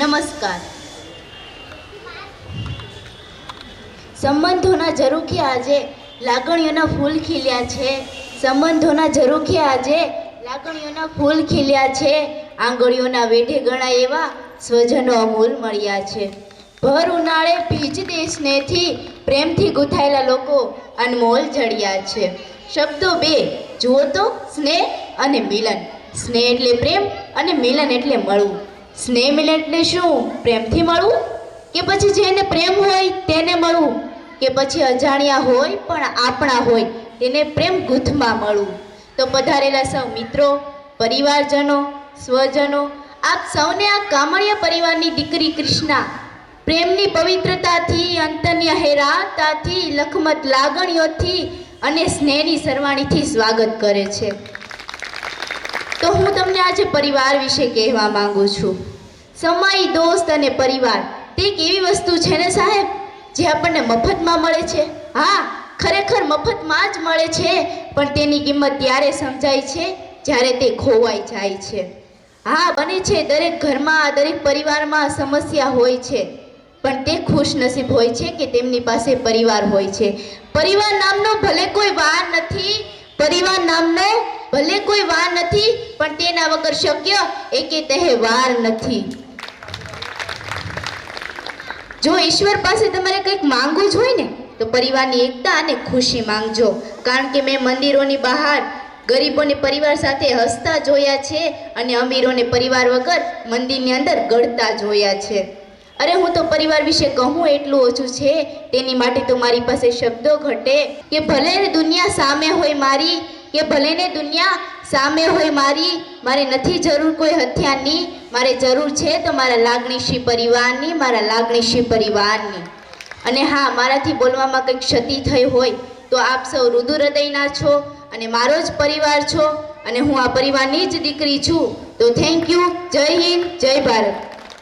નમસ્કાર. સંબંધોના ઝરૂખી આજે લાગણીઓના ફૂલ ખીલ્યા છે. સંબંધોના ઝરૂખી આજે લાગણીઓના ફૂલ ખીલ્યા છે. આંગળીઓના વેઢે ગણા એવા સ્વજનો અમૂલ મળ્યા છે. ભર ઉનાળે ભીજતી સ્નેહથી પ્રેમથી ગૂંથાયેલા લોકો અનમોલ જડ્યા છે. શબ્દો બે, જુઓ તો સ્નેહ અને મિલન. સ્નેહ એટલે પ્રેમ અને મિલન એટલે મળવું. સ્નેહ મિલન શું પ્રેમથી મળવું કે પછી જેને પ્રેમ હોય તેને મળવું કે પછી અજાણ્યા હોય પણ આપણા હોય તેને પ્રેમ ગૂંથમાં મળવું તો પધારેલા સૌ મિત્રો, પરિવારજનો, સ્વજનો, આપ સૌને આ કામળિયા પરિવારની દીકરી કૃષ્ણા, પ્રેમની પવિત્રતાથી અંતન્ય હેરાતાથી લખમત લાગણીઓથી અને સ્નેહની સરવાણીથી સ્વાગત કરે છે. તમને આજે પરિવાર વિશે કહેવા માંગુ છું. સમય, દોસ્ત અને પરિવાર, તે એક વસ્તુ છે ને સાહેબ, જે આપણને મફતમાં મળે છે. હા, ખરેખર મફતમાં જ મળે છે, પણ તેની કિંમત ત્યારે સમજાય છે, જ્યારે તે ખોવાઈ જાય છે. હા, બને છે, દરેક ઘરમાં, દરેક પરિવારમાં સમસ્યા હોય છે, પણ તે ખુશનસીબ હોય છે કે તેમની પાસે પરિવાર હોય છે. પરિવાર નામનો ભલે કોઈ વાર નથી, પરિવાર નામનો ભલે કોઈ વાર નથી, પણ તેના વગર શક્ય એકે તહેવાર નથી. જો ઈશ્વર પાસે તમારે કંઈક માંગવું જ હોય ને, તો પરિવારની એકતા અને ખુશી માંગજો. કારણ કે મેં મંદિરોની બહાર ગરીબોને પરિવાર સાથે હસતા જોયા છે અને અમીરોને પરિવાર વગર મંદિરની અંદર ગળતા જોયા છે. અરે હું તો પરિવાર વિશે કહું એટલું ઓછું છે. તેની માટે તો મારી પાસે શબ્દો ઘટે કે ભલે દુનિયા સામે હોય મારી કે ભલે ને દુનિયા સામે હોય મારી, મારે નથી જરૂર કોઈ હથિયારની, મારે જરૂર છે તો મારા લાગણીશી પરિવારની, મારા લાગણીશી પરિવારની. અને હા, મારાથી બોલવામાં કંઈક ક્ષતિ થઈ હોય તો આપ સૌ રુદુ હૃદયના છો અને મારો જ પરિવાર છો અને હું આ પરિવારની જ દીકરી છું. તો થેન્ક યુ જય હિન્દ, જય ભારત.